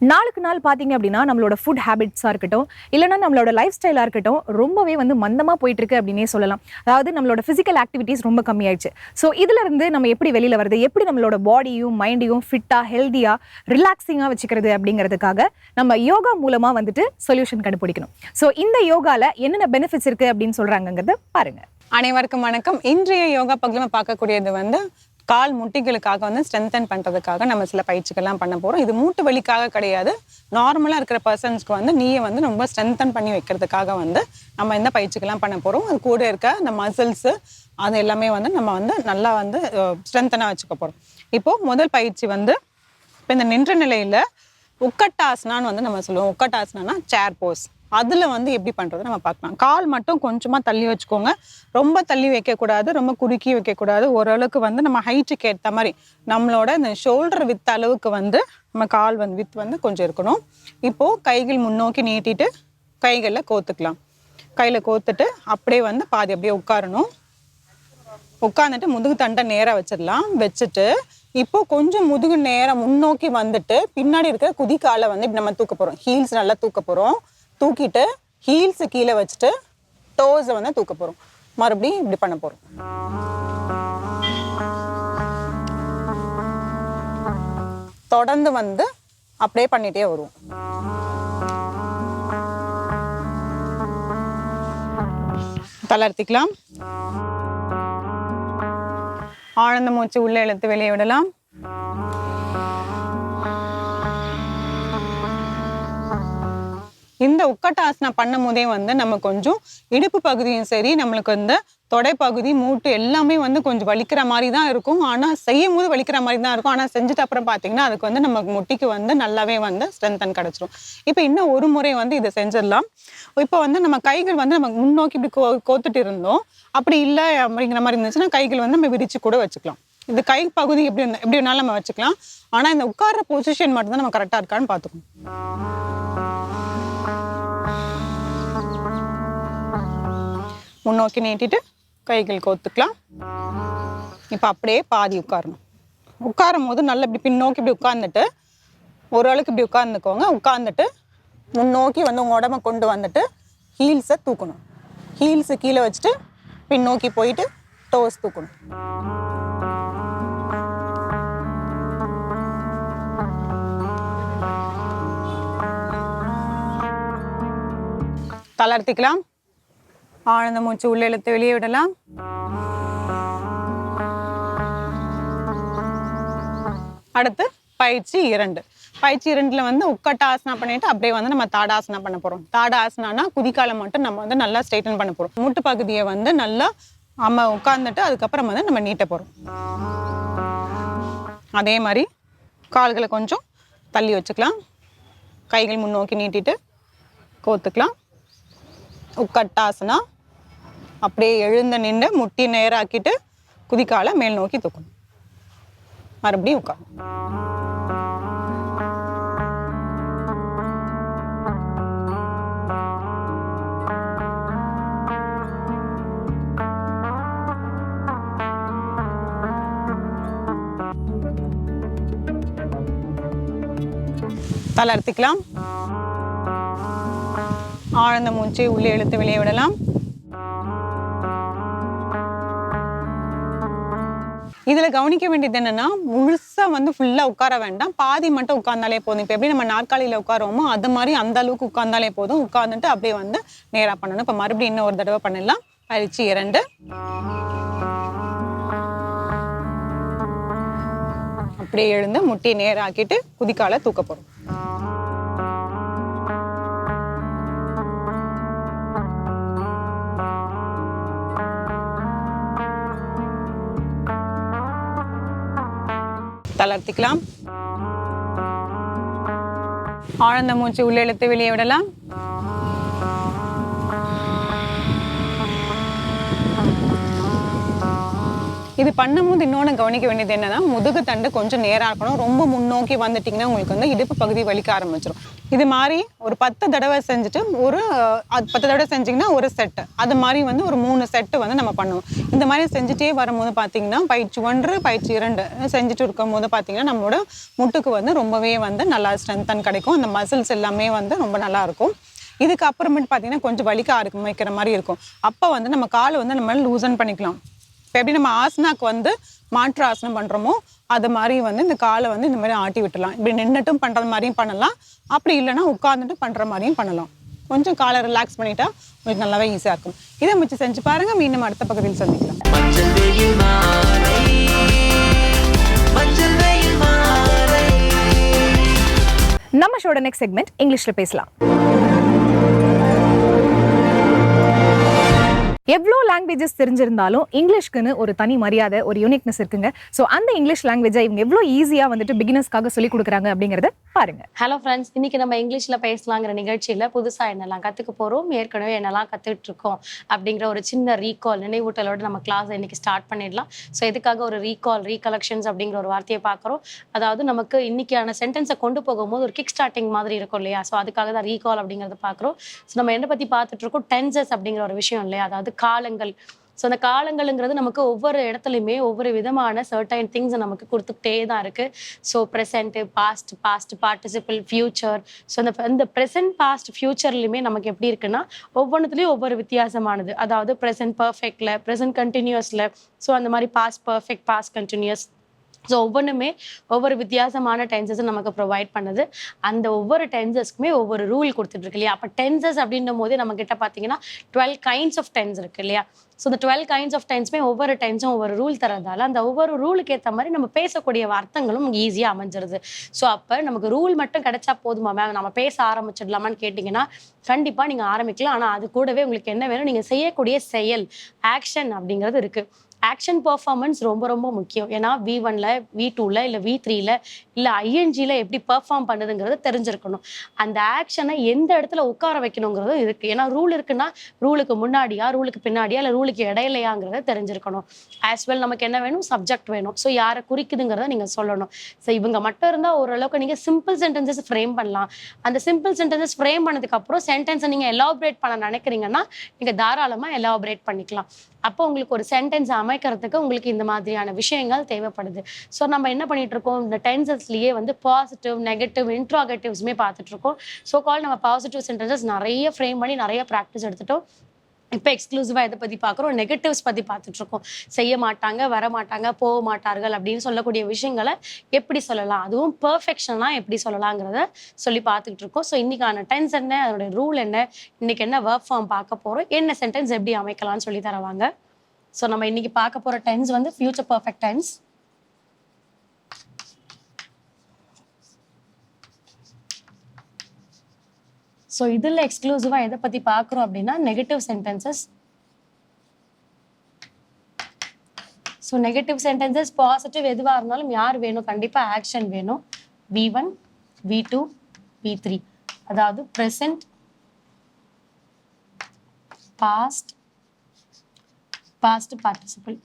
நாளுக்கு நாள் பார்த்தீங்க அப்படின்னா நம்மளோட ஃபுட் ஹேபிட்ஸாக இருக்கட்டும் இல்லைன்னா நம்மளோட லைஃப் ஸ்டைலாக இருக்கட்டும் ரொம்பவே வந்து மந்தமாக போயிட்டு இருக்கு அப்படின்னே சொல்லலாம். அதாவது நம்மளோட ஃபிசிக்கல் ஆக்டிவிட்டீஸ் ரொம்ப கம்மியாயிடுச்சு. ஸோ இதுல இருந்து நம்ம எப்படி வெளியில் வருது எப்படி நம்மளோட பாடியும் மைண்டையும் ஃபிட்டாக ஹெல்த்தியாக ரிலாக்ஸிங்காக வச்சுக்கிறது அப்படிங்கிறதுக்காக நம்ம யோகா மூலமாக வந்துட்டு சொல்யூஷன் கண்டுபிடிக்கணும். ஸோ இந்த யோகாவில் என்னென்ன பெனிஃபிட்ஸ் இருக்குது அப்படின்னு சொல்கிறாங்கங்கிறது பாருங்க. அனைவருக்கும் வணக்கம். இன்றைய யோகா பகுதியில் பார்க்கக்கூடியது வந்து கால் முட்டிகளுக்காக வந்து ஸ்ட்ரென்தன் பண்ணுறதுக்காக நம்ம சில பயிற்சிகள்லாம் பண்ண போகிறோம் இது மூட்டு வலிக்காக கிடையாது. நார்மலாக இருக்கிற பர்சன்ஸ்க்கு வந்து நீயை வந்து ரொம்ப ஸ்ட்ரென்தன் பண்ணி வைக்கிறதுக்காக வந்து நம்ம இந்த பயிற்சிகள்லாம் பண்ண போகிறோம் அது கூட இருக்க அந்த மசில்ஸு அது எல்லாமே வந்து நம்ம வந்து நல்லா வந்து ஸ்ட்ரென்தனாக வச்சுக்க போகிறோம் இப்போது முதல் பயிற்சி வந்து இப்போ இந்த நின்ற நிலையில் உக்கட்டாசனான்னு வந்து நம்ம சொல்லுவோம். உக்கட்டாசனானா சேர் போஸ் அதில் வந்து எப்படி பண்ணுறது நம்ம பார்க்கலாம். கால் மட்டும் கொஞ்சமாக தள்ளி வச்சுக்கோங்க. ரொம்ப தள்ளி வைக்கக்கூடாது ரொம்ப குறுக்கி வைக்கக்கூடாது. ஓரளவுக்கு வந்து நம்ம ஹைட்டுக்கு ஏற்ற மாதிரி நம்மளோட இந்த ஷோல்டர் வித் அளவுக்கு வந்து நம்ம கால் வந்து வித் வந்து கொஞ்சம் இருக்கணும். இப்போது கைகள் முன்னோக்கி நீட்டிட்டு கைகளில் கோத்துக்கலாம். கையில் கோத்துட்டு அப்படியே வந்து பாதி அப்படியே உட்காரணும். உட்காந்துட்டு முதுகு தண்டை நேராக வச்சிடலாம். வச்சுட்டு இப்போ கொஞ்சம் முதுகு நேரம் முன்னோக்கி வந்துட்டு பின்னாடி இருக்கிற குதிக்காலை வந்து இப்படி நம்ம தூக்க போகிறோம் ஹீல்ஸ் நல்லா தூக்க போகிறோம் தூக்கிட்டு ஹீல்ஸை கீழே வச்சுட்டு டோஸை வந்து தூக்க போகிறோம் மறுபடியும் இப்படி பண்ண போகிறோம் தொடர்ந்து வந்து அப்படியே பண்ணிகிட்டே வருவோம். தளர்த்திக்கலாம் ஆழ்ந்த மூச்சு உள்ளே இழுத்து வெளியே விடலாம். இந்த உக்கட்டாசனா பண்ணும் போதே வந்து நம்ம கொஞ்சம் இடுப்பு பகுதியும் சரி நம்மளுக்கு வந்து தொடை பகுதி மூட்டு எல்லாமே வந்து கொஞ்சம் வலிக்கிற மாதிரி தான் இருக்கும். ஆனால் செய்யும் போது வலிக்கிற மாதிரி தான் இருக்கும். ஆனால் செஞ்சுட்டு அப்புறம் பார்த்தீங்கன்னா அதுக்கு வந்து நமக்கு முட்டிக்கு வந்து நல்லாவே வந்து ஸ்ட்ரென்தன் கிடச்சிரும். இப்போ இன்னும் ஒரு முறை வந்து இதை செஞ்சிடலாம். இப்போ வந்து நம்ம கைகள் வந்து நம்ம முன்னோக்கி இப்படி கோ கோத்துட்டு இருந்தோம். அப்படி இல்லை அப்படிங்கிற மாதிரி இருந்துச்சுன்னா கைகள் வந்து நம்ம விரிச்சு கூட வச்சுக்கலாம். இது கை பகுதி எப்படி எப்படி வேணாலும் நம்ம வச்சுக்கலாம். ஆனால் இந்த உட்கார்ற பொசிஷன் மட்டும்தான் நம்ம கரெக்டாக இருக்கான்னு பார்த்துக்கணும் முன்னோக்கி நீட்டிட்டு கைகள் கோத்துக்கலாம். இப்போ அப்படியே பாதி உட்காரணும். உட்காரும் போது நல்லா இப்படி பின்னோக்கி இப்படி உட்கார்ந்துட்டு ஓரளவுக்கு இப்படி உட்காந்துக்கோங்க உட்காந்துட்டு முன்னோக்கி வந்து உங்கள் உடம்ப கொண்டு வந்துட்டு ஹீல்ஸை தூக்கணும். ஹீல்ஸை கீழே வச்சுட்டு பின்னோக்கி போயிட்டு டோஸ் தூக்கணும். தளர்த்திக்கலாம் ஆனந்த மூச்சு உள்ளே இழுத்து வெளியே விடலாம். அடுத்து பயிற்சி இரண்டு. பயிற்சி இரண்டுல வந்து உக்கட்டாசனா பண்ணிட்டு அப்படியே வந்து நம்ம தாடாசனா பண்ண போறோம். தாடாசனானா குதிக்காலை மட்டும் நம்ம வந்து நல்லா ஸ்ட்ரைட்டன் பண்ண போறோம். மூட்டு பகுதியை வந்து நல்லா நம்ம உட்கார்ந்துட்டு அதுக்கப்புறம் வந்து நம்ம நீட்ட போறோம். அதே மாதிரி கால்களை கொஞ்சம் தள்ளி வச்சுக்கலாம். கைகள் முன்னோக்கி நீட்டிட்டு கோத்துக்கலாம். உக்கட்டாசனா அப்படியே எழுந்து நின்று முட்டி நேராக்கிட்டு குதிக்கால மேல் நோக்கி தூக்கணும். மறுபடியும் உட்கார். தளர்த்திக்கலாம் ஆழ்ந்த மூச்சு உள்ளே இழுத்து வெளியே விடலாம். இதில் கவனிக்க வேண்டியது என்னன்னா முழுசாக வந்து ஃபுல்லாக உட்கார வேண்டாம். பாதி மட்டும் உட்கார்ந்தாலே போதும். இப்போ எப்படி நம்ம நாற்காலியில் உட்காருவோமோ அது மாதிரி அந்த அளவுக்கு உட்கார்ந்தாலே போதும். உட்கார்ந்துட்டு அப்படியே வந்து நேராக பண்ணணும். இப்போ மறுபடியும் இன்னும் ஒரு தடவை பண்ணிடலாம் பயிற்சி இரண்டு. அப்படியே எழுந்து முட்டியை நேராக்கிட்டு குதிக்கால தூக்க போகிறோம் தளர்த்திக்கலாம். ஆழ்ந்த மூச்சு உள்ளே இழுத்து வெளியே விடலாம். இது பண்ணும்போது இன்னொன்று கவனிக்க வேண்டியது என்னன்னா முதுகு தண்டு கொஞ்சம் நேராக இருக்கணும் ரொம்ப முன்னோக்கி வந்துட்டிங்கன்னா உங்களுக்கு வந்து இடுப்பு பகுதி வலிக்க ஆரம்பிச்சிடும் இது மாதிரி ஒரு பத்து தடவை செஞ்சுட்டு ஒரு பத்து தடவை செஞ்சிங்கன்னா ஒரு செட்டு அது மாதிரி வந்து ஒரு மூணு செட்டு வந்து நம்ம பண்ணுவோம். இந்த மாதிரி செஞ்சுட்டே வரும்போது பார்த்தீங்கன்னா பயிற்சி ஒன்று பயிற்சி இரண்டு செஞ்சுட்டு இருக்கும் போது பார்த்தீங்கன்னா நம்மளோட முட்டுக்கு வந்து ரொம்பவே வந்து நல்லா ஸ்ட்ரென்தன் கிடைக்கும். அந்த மசில்ஸ் எல்லாமே வந்து ரொம்ப நல்லாயிருக்கும் இதுக்கப்புறமேட்டு இதுக்கு அப்புறமேட்டு பார்த்தீங்கன்னா கொஞ்சம் வலிக்க ஆரம்பிக்கிற மாதிரி இருக்கும். அப்போ வந்து நம்ம காலை வந்து நம்ம லூசன் பண்ணிக்கலாம். இப்போ எப்படி நம்ம ஆசனாக்கு வந்து மாற்று ஆசனம் பண்ணுறோமோ அது மாதிரி வந்து இந்த காலை வந்து இந்த மாதிரி ஆட்டி விட்டுலாம் இப்படி நின்றுட்டும் பண்ணுற மாதிரியும் பண்ணலாம். அப்படி இல்லைன்னா உட்காந்துட்டு பண்ணுற மாதிரியும் பண்ணலாம். கொஞ்சம் காலை ரிலாக்ஸ் பண்ணிட்டா உங்களுக்கு நல்லாவே ஈஸியாக இருக்கும். இதை வச்சு செஞ்சு பாருங்க. மீண்டும் அடுத்த பகுதியில் சந்திக்கலாம். நம்ம ஷோட நெக்ஸ்ட் செக்மெண்ட் இங்கிலீஷ்ல பேசலாம். எவ்வளோ லாங்குவேஜஸ் தெரிஞ்சிருந்தாலும் இங்கிலீஷ்க்குன்னு ஒரு தனி மரியாதை ஒரு யூனிக்னஸ் இருக்குங்க. ஸோ அந்த இங்கிலீஷ் லாங்குவேஜை இவங்க எவ்வளோ ஈஸியாக வந்துட்டு பிகினர்ஸ்க்காக சொல்லி கொடுக்குறாங்க அப்படிங்கறத பாருங்க. ஹலோ ஃப்ரெண்ட்ஸ் இன்னைக்கு நம்ம இங்கிலீஷில் பேசலாங்கிற நிகழ்ச்சியில் புதுசாக என்னெல்லாம் கற்றுக்க போகிறோம் ஏற்கனவே என்னெல்லாம் கத்துக்கிட்டு இருக்கோம் அப்படிங்கிற ஒரு சின்ன ரீகால் நினைவூட்டலோட நம்ம கிளாஸ் இன்னைக்கு ஸ்டார்ட் பண்ணிடலாம். ஸோ இதுக்காக ஒரு ரீகால் ரீகலெக்ஷன்ஸ் அப்படிங்கிற ஒரு வார்த்தையை பார்க்குறோம்? அதாவது நமக்கு இன்னைக்கான சென்டென்ஸை கொண்டு போகும்போது ஒரு கிக் ஸ்டார்டிங் மாதிரி இருக்கும் இல்லையா? ஸோ அதுக்காக தான் ரீகால் அப்படிங்கிறத பார்க்குறோம். ஸோ நம்ம என்ன பற்றி பார்த்துட்டு இருக்கோம்? டென்சஸ் அப்படிங்கிற ஒரு விஷயம் இல்லையா? அதாவது காலங்கள். ஸோ அந்த காலங்கள்ங்கிறது நமக்கு ஒவ்வொரு இடத்துலையுமே ஒவ்வொரு விதமான சர்டைன் திங்ஸ் நமக்கு கொடுத்துக்கிட்டே தான் இருக்கு. So present past past participle future so அந்த இந்த ப்ரெசென்ட் பாஸ்ட் ஃபியூச்சர்லையுமே நமக்கு எப்படி இருக்குன்னா ஒவ்வொன்றுத்துலேயும் ஒவ்வொரு வித்தியாசமானது. அதாவது ப்ரெசென்ட் பர்ஃபெக்டில் ப்ரெசென்ட் கண்டினியூஸில் ஸோ அந்த மாதிரி past perfect past continuous so ஒவ்வொன்றுமே ஒவ்வொரு வித்தியாசமான டென்சஸும் நமக்கு ப்ரொவைட் பண்ணுது. அந்த ஒவ்வொரு டென்சஸ்க்குமே ஒவ்வொரு ரூல் கொடுத்துட்ருக்கு இல்லையா? அப்போ டென்சஸ் அப்படின்னும் போது நம்ம பார்த்தீங்கன்னா டுவெல் கைண்ட்ஸ் ஆஃப் டென்ஸ் இருக்குது இல்லையா? ஸோ இந்த டுவெல் கைண்ட்ஸ் ஆஃப் டென்ஸுமே ஒவ்வொரு டென்ஸும் ஒவ்வொரு ரூல் தரதால அந்த ஒவ்வொரு ரூலுக்கு ஏற்ற மாதிரி நம்ம பேசக்கூடிய அர்த்தங்களும் ஈஸியாக அமைஞ்சிருது. ஸோ அப்போ நமக்கு ரூல் மட்டும் கிடைச்சா போதுமா மேம் நம்ம பேச ஆரம்பிச்சிடலாமான்னு கேட்டிங்கன்னா கண்டிப்பாக நீங்கள் ஆரம்பிக்கலாம். ஆனால் அது கூடவே உங்களுக்கு என்ன வேணும்? நீங்கள் செய்யக்கூடிய செயல் ஆக்ஷன் அப்படிங்கிறது இருக்குது ஆக்ஷன் பர்ஃபார்மன்ஸ் ரொம்ப ரொம்ப முக்கியம். ஏன்னா வி ஒன்ல வி டூல இல்லை வி த்ரீல இல்லை ஐஎன்ஜியில் எப்படி பெர்ஃபார்ம் பண்ணுதுங்கிறது தெரிஞ்சிருக்கணும். அந்த ஆக்ஷனை எந்த இடத்துல உட்கார வைக்கணுங்கிறது இருக்கு. ஏன்னா ரூல் இருக்குன்னா ரூலுக்கு முன்னாடியா ரூலுக்கு பின்னாடியா இல்லை ரூலுக்கு இடையிலையாங்கிறத தெரிஞ்சிருக்கணும். ஆஸ் வெல் நமக்கு என்ன வேணும்? சப்ஜெக்ட் வேணும். ஸோ யாரை குறிக்குதுங்கிறத நீங்கள் சொல்லணும். ஸோ இவங்க மட்டும் இருந்தால் ஓரளவுக்கு நீங்கள் சிம்பிள் சென்டென்சஸ் ஃப்ரேம் பண்ணலாம். அந்த சிம்பிள் சென்டென்சஸ் ஃப்ரேம் பண்ணதுக்கப்புறம் சென்டென்ஸை நீங்கள் எலாபரேட் பண்ண நினைக்கிறீங்கன்னா நீங்கள் தாராளமாக எலாபரேட் பண்ணிக்கலாம். அப்போ உங்களுக்கு ஒரு சென்டென்ஸ் அமைக்கிறதுக்கு உங்களுக்கு இந்த மாதிரியான விஷயங்கள் தேவைப்படுது. ஸோ நம்ம என்ன பண்ணிட்டு இருக்கோம்? இந்த டென்சஸ்லயே வந்து பாசிட்டிவ் நெகட்டிவ் இன்ட்ராகேட்டிவ்ஸுமே பார்த்துட்டு இருக்கோம். ஸோ கால் நம்ம பாசிட்டிவ் சென்டென்சஸ் நிறைய ஃப்ரேம் பண்ணி நிறைய ப்ராக்டிஸ் எடுத்துட்டோம். இப்போ எக்ஸ்க்ளூசிவாக எதை பற்றி பார்க்குறோம். நெகட்டிவ்ஸ் பற்றி பார்த்துட்ருக்கோம். செய்ய மாட்டாங்க வர மாட்டாங்க போக மாட்டார்கள் அப்படின்னு சொல்லக்கூடிய விஷயங்களை எப்படி சொல்லலாம்? அதுவும் பெர்ஃபெக்ஷனாக எப்படி சொல்லலாங்கிறத சொல்லி பார்த்துக்கிட்டு இருக்கோம் ஸோ இன்றைக்கான டென்ஸ் என்ன? அதோட ரூல் என்ன? இன்றைக்கி என்ன ஒர்க் ஃபார்ம் பார்க்க போகிறோம் என்ன சென்டென்ஸ் எப்படி அமைக்கலாம்னு சொல்லி தருவாங்க. ஸோ நம்ம இன்றைக்கி பார்க்க போகிற டென்ஸ் வந்து ஃபியூச்சர் பர்ஃபெக்ட் டென்ஸ் ஸோ இதில் எக்ஸ்க்ளூசிவாக எதை பற்றி பார்க்குறோம் அப்படின்னா negative sentences so negative sentences positive எதுவாக இருந்தாலும் யார் வேணும்? கண்டிப்பாக ஆக்ஷன் வேணும். V one V two V three அதாவது present past past participle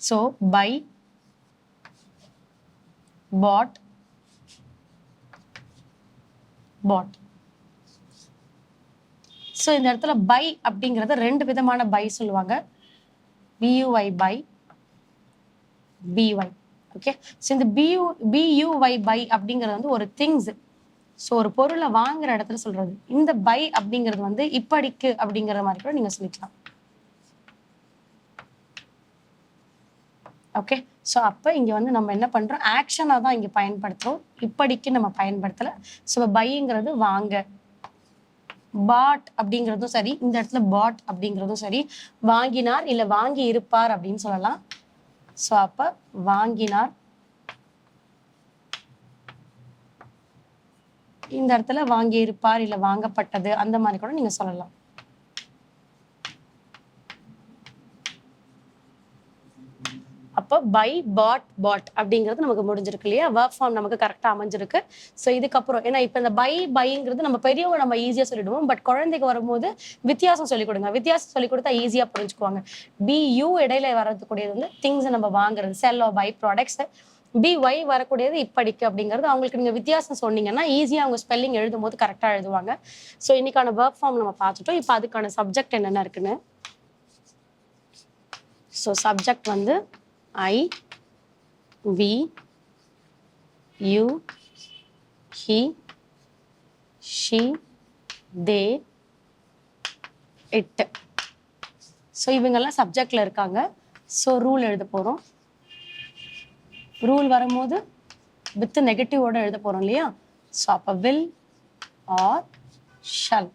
so buy bought bought so இந்த இடத்துல பை அப்படிங்கிறத ரெண்டு விதமான பை சொல்லுவாங்க. B U Y bye B Y okay so இந்த B U B U Y buy அப்படிங்கிறது வந்து ஒரு திங்ஸ் ஸோ ஒரு பொருளை வாங்குற இடத்துல சொல்றது. இந்த பை அப்படிங்கிறது வந்து இப்படிக்கு அப்படிங்கிற மாதிரி கூட நீங்க சொல்லிக்கலாம். ஓகே ஸோ அப்போ இங்கே வந்து நம்ம என்ன பண்ணுறோம் ஆக்ஷனாக தான் இங்கே பயன்படுத்துகிறோம் இப்படிக்கு நம்ம பயன்படுத்தலை. ஸோ பைங்கிறது வாங்க. பாட் அப்படிங்கிறதும் சரி இந்த இடத்துல பாட் அப்படிங்கிறதும் சரி வாங்கினார் இல்லை வாங்கி இருப்பார் அப்படின்னு சொல்லலாம். ஸோ அப்போ வாங்கினார். இந்த இடத்துல வாங்கி இருப்பார் இல்லை வாங்கப்பட்டது அந்த மாதிரி கூட நீங்க சொல்லலாம். அப்போ பை பாட் பாட் அப்படிங்கிறது நமக்கு முடிஞ்சிருக்கு இல்லையா? ஒர்க் ஃபார்ம் நமக்கு கரெக்டாக அமைஞ்சிருக்கு. ஸோ இதுக்கப்புறம் ஏன்னா இப்போ இந்த பை பைங்கிறது நம்ம பெரியவங்க நம்ம ஈஸியாக சொல்லிடுவோம். பட் குழந்தைக்கு வரும்போது வித்தியாசம் சொல்லிக் கொடுங்க. வித்தியாசம் சொல்லிக் கொடுத்தா ஈஸியாக புரிஞ்சுக்குவாங்க. பி யூ இடையில வரதுக்கூடியது வந்து திங்ஸை நம்ம வாங்குறது. Sell of buy products B Y வரக்கூடியது இப்படிக்கு அப்படிங்கிறது. அவங்களுக்கு நீங்கள் வித்தியாசம் சொன்னீங்கன்னா ஈஸியாக அவங்க ஸ்பெல்லிங் எழுதும் போது கரெக்டாக எழுதுவாங்க. ஸோ இன்னைக்கான ஒர்க் ஃபார்ம் நம்ம பார்த்துட்டோம். இப்போ அதுக்கான சப்ஜெக்ட் என்னென்ன இருக்குன்னு? ஸோ சப்ஜெக்ட் வந்து I we you he she they it so இவங்கெல்லாம் சப்ஜெக்டில் இருக்காங்க. ஸோ ரூல் எழுத போகிறோம் ரூல் வரும்போது வித் நெகட்டிவோடு எழுத போகிறோம் இல்லையா? ஸோ அப்போ வில் ஆர் ஷல்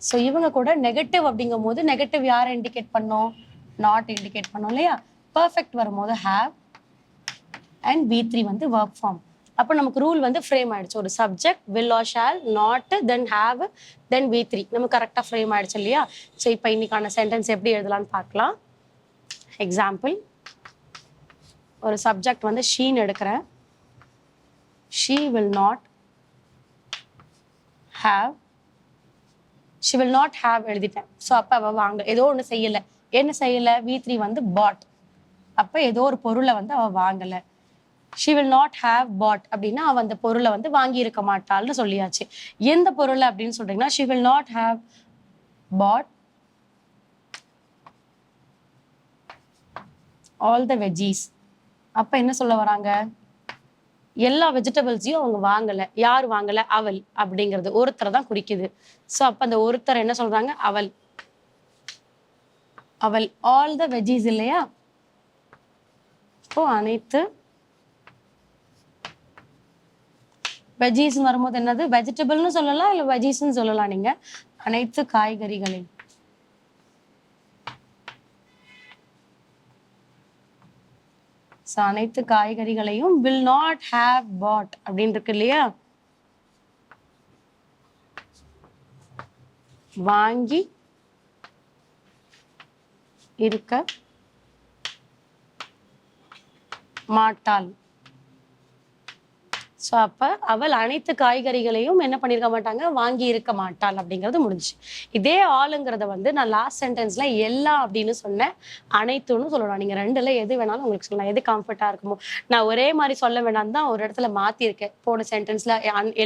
ஸோ இவங்க கூட நெகட்டிவ் அப்படிங்கும் போது நெகட்டிவ் யாரை இண்டிகேட் பண்ணோம்? நாட் இண்டிகேட் பண்ணோம் இல்லையா? பர்ஃபெக்ட் வரும்போது ஹேவ் அண்ட் பி த்ரீ வந்து ஒர்க் ஃபார்ம் அப்போ நமக்கு ரூல் வந்து ஃப்ரேம் ஆயிடுச்சு. ஒரு subject will or shall not then have then V three நமக்கு கரெக்டாக ஃப்ரேம் ஆயிடுச்சு இல்லையா? ஸோ இப்போ இன்னைக்கான சென்டென்ஸ் எப்படி எழுதலாம்னு பார்க்கலாம். எக்ஸாம்பிள் ஒரு சப்ஜெக்ட் வந்து ஷீன் எடுக்கிறேன். She will not have she will not have எழுதிட்டேன். ஸோ அப்போ அவள் வாங்க ஏதோ ஒன்று செய்யலை. என்ன செய்யலை? வி த்ரீ வந்து பாட் அப்போ ஏதோ ஒரு பொருளை வந்து அவள் வாங்கலை. She will not have bought அப்படின்னா அவள் அந்த பொருளை வந்து வாங்கி இருக்க மாட்டாள்னு சொல்லியாச்சு. எந்த பொருளை அப்படின்னு சொல்றீங்கன்னா she will not have bought all the veggies அப்போ என்ன சொல்ல வராங்க? எல்லா வெஜிடபிள்ஸையும் அவங்க வாங்கல. யார் வாங்கல? அவள் அப்படிங்கிறது. ஒருத்தரை தான் குறிக்குது. ஸோ அப்ப அந்த ஒருத்தர் என்ன சொல்றாங்க? அவள். அவள் ஆல் த வெஜ்ஜீஸ் இல்லையா? இப்போ அனைத்து வெஜ்ஜீஸ் வரும்போது என்னது? வெஜிடபிள்னு சொல்லலாம் இல்லை வெஜ்ஜீஸ்னு சொல்லலாம் நீங்க? அனைத்து காய்கறிகளையும் ஸோ அனைத்து காய்கறிகளையும் வில் நாட் ஹேவ் பாட் அப்படின்னு இருக்கு இல்லையா? வாங்கி இருக்க மாட்டாள். ஸோ அப்போ அவள் அனைத்து காய்கறிகளையும் என்ன பண்ணியிருக்க மாட்டாங்க? வாங்கி இருக்க மாட்டாள் அப்படிங்கிறது முடிஞ்சு இதே ஆளுங்கிறத வந்து நான் லாஸ்ட் சென்டென்ஸில் எல்லாம் அப்படின்னு சொன்னேன். அனைத்துன்னு சொல்லலாம். நீங்க ரெண்டுல எது வேணாலும் உங்களுக்கு சொல்லலாம். எது கம்ஃபர்ட்டா இருக்குமோ. நான் ஒரே மாதிரி சொல்ல வேணாம் தான் ஒரு இடத்துல மாத்திருக்கேன் போன சென்டென்ஸ்ல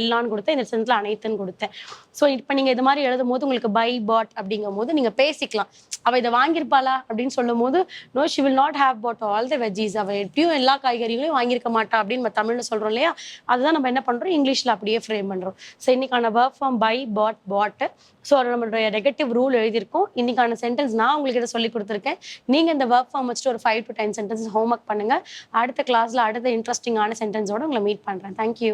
எல்லான்னு கொடுத்தேன். இந்த சென்டென்ஸில் அனைத்துன்னு கொடுத்தேன். ஸோ இப்போ நீங்க இது மாதிரி எழுதும் போது உங்களுக்கு பை பாட் அப்படிங்கும் போது நீங்க பேசிக்கலாம். அவள் இதை வாங்கியிருப்பாளா அப்படின்னு சொல்லும் போது no she will not have bought all the veggies அவள் எப்படியும் எல்லா காய்கறிகளையும் வாங்கியிருக்க மாட்டா அப்படின்னு நம்ம தமிழில் சொல்கிறோம் இல்லையா? அதுதான் நம்ம என்ன பண்ணுறோம் இங்கிலீஷில் அப்படியே ஃப்ரேம் பண்ணுறோம் ஸோ இன்னைக்கான work form buy bought bought so நம்மளுடைய நெகட்டிவ் ரூல் எழுதியிருக்கோம். இன்னைக்கான சென்டென்ஸ் நான் உங்களுக்கு இதை சொல்லி கொடுத்துருக்கேன். நீங்கள் இந்த ஒர்க் ஃபார்ம் வச்சுட்டு ஒரு five to ten sentence homework பண்ணுங்க. அடுத்த கிளாஸில் அடுத்த இன்ட்ரெஸ்டிங்கான சென்டென்ஸோட உங்களை மீட் பண்ணுறேன் தேங்க்யூ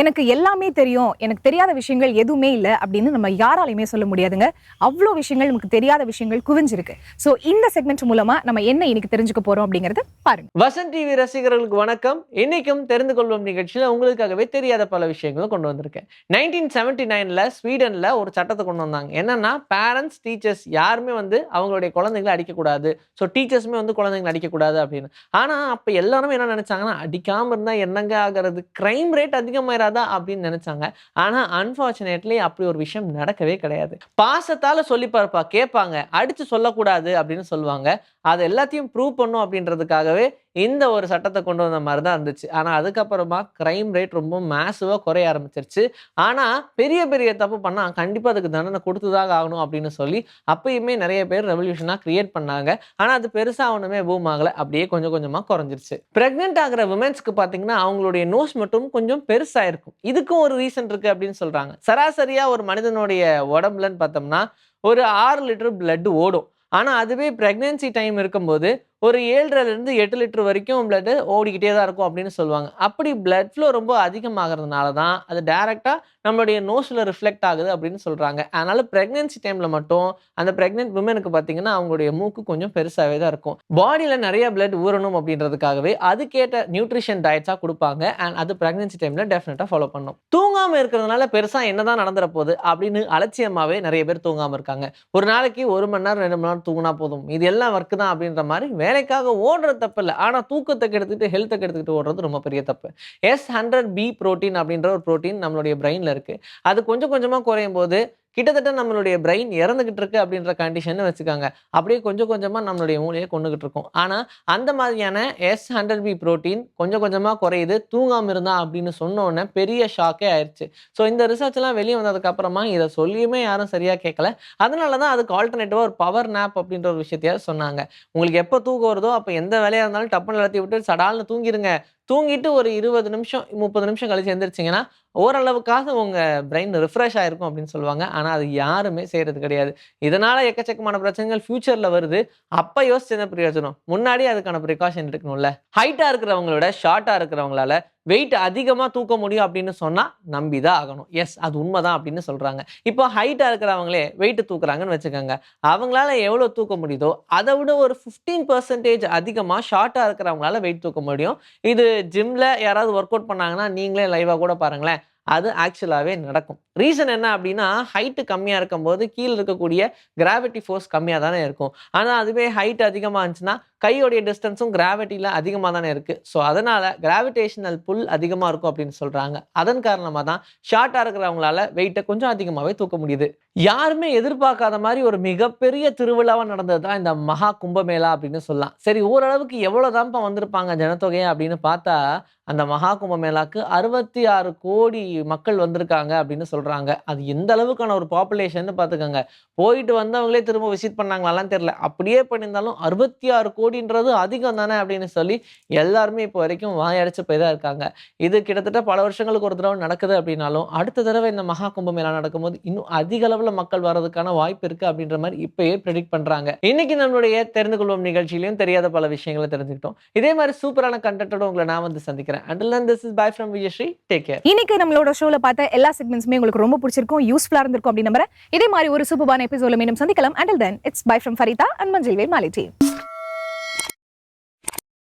எனக்கு எல்லாமே தெரியும். எனக்கு தெரியாத விஷயங்கள் எதுவுமே இல்லை அப்படின்னு நம்ம யாராலையுமே சொல்ல முடியாதுங்க. அவ்வளோ விஷயங்கள் நமக்கு தெரியாத விஷயங்கள் குவிஞ்சிருக்கு. ஸோ இந்த செக்மெண்ட் மூலமா நம்ம என்ன இன்னைக்கு தெரிஞ்சுக்க போறோம் அப்படிங்கறது பாருங்க. வசந்த் டிவி ரசிகர்களுக்கு வணக்கம். இன்னைக்கும் தெரிந்து கொள்வோம் நிகழ்ச்சியில் உங்களுக்காகவே தெரியாத பல விஷயங்களும் கொண்டு வந்திருக்கேன். நைன்டீன் செவன்டி நைனில் ஸ்வீடனில் ஒரு சட்டத்தை கொண்டு வந்தாங்க. என்னன்னா பேரண்ட்ஸ் டீச்சர்ஸ் யாருமே வந்து அவங்களுடைய குழந்தைங்களை அடிக்கக்கூடாது. ஸோ டீச்சர்ஸுமே வந்து குழந்தைங்களை அடிக்கக்கூடாது அப்படின்னு. ஆனால் அப்போ எல்லாருமே என்ன நினைச்சாங்கன்னா அடிக்காமல் இருந்தால் என்னங்க ஆகிறது? கிரைம் ரேட் அதிகமாயிராதா அப்படின்னு நினைச்சாங்க. ஆனால் அன்ஃபார்ச்சுனேட்லி அப்படி ஒரு விஷயம் நடக்கவே கிடையாது. பாசத்தால சொல்லி பார்ப்பா கேட்பாங்க. அடிச்சு சொல்லக்கூடாது அப்படின்னு சொல்லுவாங்க. அதை எல்லாத்தையும் ப்ரூவ் பண்ணும் அப்படின்றதுக்காகவே இந்த ஒரு சட்டத்தை கொண்டு வந்த மாதிரி தான் இருந்துச்சு. ஆனால் அதுக்கப்புறமா க்ரைம் ரேட் ரொம்ப மேசிவாக குறைய ஆரம்பிச்சிருச்சு. ஆனால் பெரிய பெரிய தப்பு பண்ணால் கண்டிப்பாக அதுக்கு தண்டனை கொடுத்துதாக ஆகணும் அப்படின்னு சொல்லி அப்பயுமே நிறைய பேர் ரெவல்யூஷனாக கிரியேட் பண்ணாங்க. ஆனால் அது பெருசாக ஒன்றுமே பூம் ஆகலை. அப்படியே கொஞ்சம் கொஞ்சமாக குறைஞ்சிருச்சு. ப்ரெக்னென்ட் ஆகிற விமென்ஸ்க்கு பார்த்தீங்கன்னா அவங்களுடைய நோஸ் மட்டும் கொஞ்சம் பெருசாக இருக்கும் இதுக்கும் ஒரு ரீசன் இருக்குது அப்படின்னு சொல்கிறாங்க சராசரியாக ஒரு மனிதனுடைய உடம்புலன்னு பார்த்தோம்னா ஒரு ஆறு லிட்டர் பிளட் ஓடும். ஆனால் அதுவே ப்ரெக்னென்சி டைம் இருக்கும்போது ஒரு ஏழரைலேருந்து எட்டு லிட்டர் வரைக்கும் பிளட் ஓடிக்கிட்டே தான் இருக்கும் அப்படின்னு சொல்லுவாங்க. அப்படி பிளட் ஃப்ளோ ரொம்ப அதிகமாகிறதுனால தான் அது டைரெக்டாக நம்மளுடைய நோஸில் ரிஃப்ளெக்ட் ஆகுது அப்படின்னு சொல்கிறாங்க அதனால் ப்ரெக்னென்சி டைமில் மட்டும் அந்த ப்ரெக்னென்ட் உமனுக்கு பார்த்தீங்கன்னா அவங்களுடைய மூக்கு கொஞ்சம் பெருசாகவே தான் இருக்கும். பாடியில் நிறைய பிளட் ஊறணும் அப்படின்றதுக்காகவே அதுக்கேற்ற நியூட்ரிஷன் டயட்ஸாக கொடுப்பாங்க. அண்ட் அது ப்ரெக்னென்சி டைமில் டெஃபினட்டாக ஃபாலோ பண்ணும். தூங்காமல் இருக்கிறதுனால பெருசாக என்னதான் நடந்துற போகுது அப்படின்னு அலட்சியமாகவே நிறைய பேர் தூங்காமல் இருக்காங்க. ஒரு நாளைக்கு ஒரு மணி நேரம் ரெண்டு மணி நேரம் தூங்கினா போதும். இது எல்லாம் ஒர்க்கு தான் அப்படின்ற மாதிரி வேலைக்காக ஓடுறது தப்பு இல்லை. ஆனால் தூக்கத்தை கெடுத்துட்டு ஹெல்த்தை கெடுத்துக்கிட்டு ஓடுறது ரொம்ப பெரிய தப்பு. எஸ் ஹண்ட்ரட் பி புரோட்டீன் அப்படின்ற ஒரு புரோட்டீன் நம்மளுடைய பிரெயினில் இருக்குது அது கொஞ்சம் கொஞ்சமாக குறையும் போது கிட்டத்தட்ட நம்மளுடைய பிரெயின் இறந்துகிட்டு இருக்கு அப்படின்ற கண்டிஷன் வச்சுக்காங்க. அப்படியே கொஞ்சம் கொஞ்சமாக நம்மளுடைய மூளையை கொண்டுகிட்டு இருக்கும். ஆனால் அந்த மாதிரியான எஸ் ஹண்ட்ரட் பி ப்ரோட்டீன் கொஞ்சம் கொஞ்சமாக குறையுது தூங்காமல் இருந்தா அப்படின்னு சொன்னோன்னே பெரிய ஷாக்கே ஆயிடுச்சு ஸோ இந்த ரிசர்ச்லாம் வெளியே வந்ததுக்கு அப்புறமா இதை சொல்லியுமே யாரும் சரியாக கேட்கல அதனால தான் அதுக்கு ஆல்டர்னேட்டிவாக ஒரு பவர் நேப் அப்படின்ற ஒரு விஷயத்தையாவது சொன்னாங்க. உங்களுக்கு எப்போ தூக்கம் வருதோ அப்போ எந்த வேலையாக இருந்தாலும் டப்புன்னு எல்லாத்தையும் விட்டு சடால்னு தூங்கிடுங்க தூங்கிட்டு ஒரு இருபது நிமிஷம் முப்பது நிமிஷம் கழிச்சு எந்திரிச்சிங்கன்னா ஓரளவுக்காக உங்கள் பிரெயின் ரிஃப்ரெஷ் ஆகிருக்கும் அப்படின்னு சொல்லுவாங்க. ஆனால் அது யாருமே செய்கிறது கிடையாது. இதனால் எக்கச்சக்கமான பிரச்சனைகள் ஃப்யூச்சரில் வருது. அப்போ யோசிச்சு என்ன பிரயோஜனம் முன்னாடி அதுக்கான ப்ரிகாஷன் எடுக்கணும்ல. ஹைட்டாக இருக்கிறவங்களோட ஷார்ட்டாக இருக்கிறவங்களால வெயிட் அதிகமாக தூக்க முடியும் அப்படின்னு சொன்னால் நம்பி தான் ஆகணும். எஸ் அது உண்மைதான் அப்படின்னு சொல்கிறாங்க இப்போ ஹைட்டாக இருக்கிறவங்களே வெயிட்டு தூக்குறாங்கன்னு வச்சுக்கோங்க. அவங்களால எவ்வளோ தூக்க முடியுதோ அதை விட ஒரு ஃபிஃப்டீன் பர்சன்டேஜ் அதிகமாக ஷார்ட்டாக இருக்கிறவங்களால வெயிட் தூக்க முடியும். இது ஜிம்மில் யாராவது ஒர்க் அவுட் பண்ணாங்கன்னா நீங்களே லைவாக கூட பாருங்களேன். அது ஆக்சுவலாகவே நடக்கும். ரீசன் என்ன அப்படின்னா ஹைட்டு கம்மியாக இருக்கும்போது கீழே இருக்கக்கூடிய கிராவிட்டி ஃபோர்ஸ் கம்மியாக தானே இருக்கும். ஆனால் அதுவே ஹைட் அதிகமாக இருந்துச்சுன்னா கையோடைய டிஸ்டன்ஸும் கிராவிட்டியில் அதிகமாக தானே இருக்குது ஸோ அதனால் கிராவிடேஷனல் புல் அதிகமாக இருக்கும் அப்படின்னு சொல்கிறாங்க அதன் காரணமாக தான் ஷார்ட்டாக இருக்கிறவங்களால வெயிட்டை கொஞ்சம் அதிகமாகவே தூக்க முடியுது. யாருமே எதிர்பார்க்காத மாதிரி ஒரு மிகப்பெரிய திருவிழாவாக நடந்தது தான் இந்த மகா கும்பமேளா அப்படின்னு சொல்லலாம். சரி ஓரளவுக்கு எவ்வளோ தான்ப்பா வந்திருப்பாங்க ஜனத்தொகையை அப்படின்னு பார்த்தா அந்த மகா கும்பமேளாக்கு அறுபத்தி ஆறு கோடி மக்கள் வந்திருக்காங்க அப்படின்னு சொல்கிறாங்க அது எந்த அளவுக்கான ஒரு பாப்புலேஷன் பார்த்துக்கோங்க. போயிட்டு வந்தவங்களே திரும்ப விசிட் பண்ணாங்களாலாம் தெரில அப்படியே பண்ணியிருந்தாலும் அறுபத்தி ஆறு கோடின்றது அதிகம் தானே அப்படின்னு சொல்லி எல்லாருமே இப்போ வரைக்கும் வாயடைச்சு போய் தான் இருக்காங்க. இது கிட்டத்தட்ட பல வருஷங்களுக்கு ஒரு தடவை நடக்குது அப்படின்னாலும் அடுத்த தடவை இந்த மகா கும்பமேளா நடக்கும்போது இன்னும் அதிக அளவில் மக்கள் வர்றதுக்கான வாய்ப்பு இருக்குது அப்படின்ற மாதிரி இப்பயே ப்ரெடிக்ட் பண்ணுறாங்க இன்னைக்கு நம்மளுடைய தெரிந்து கொள்வோம் நிகழ்ச்சியிலையும் தெரியாத பல விஷயங்களை தெரிஞ்சுக்கிட்டோம். இதே மாதிரி சூப்பரான கண்டென்ட்டோட உங்களை நான் வந்து சந்திக்கிறேன். Until this is bye from Vijayasree take care இன்னைக்கு நம்மளோட ஷோல பார்த்த எல்லா செக்மெண்ட்ஸுமே உங்களுக்கு ரொம்ப பிடிச்சிருக்கும் யூஸ்ஃபுல்லா இருந்திருக்கும் அப்படின்னு நம்புறேன். இதே மாதிரி ஒரு சூப்பரான எபிசோட மீண்டும் சந்திக்கலாம். Until then it's bye from Farida and Manjal Vel Malai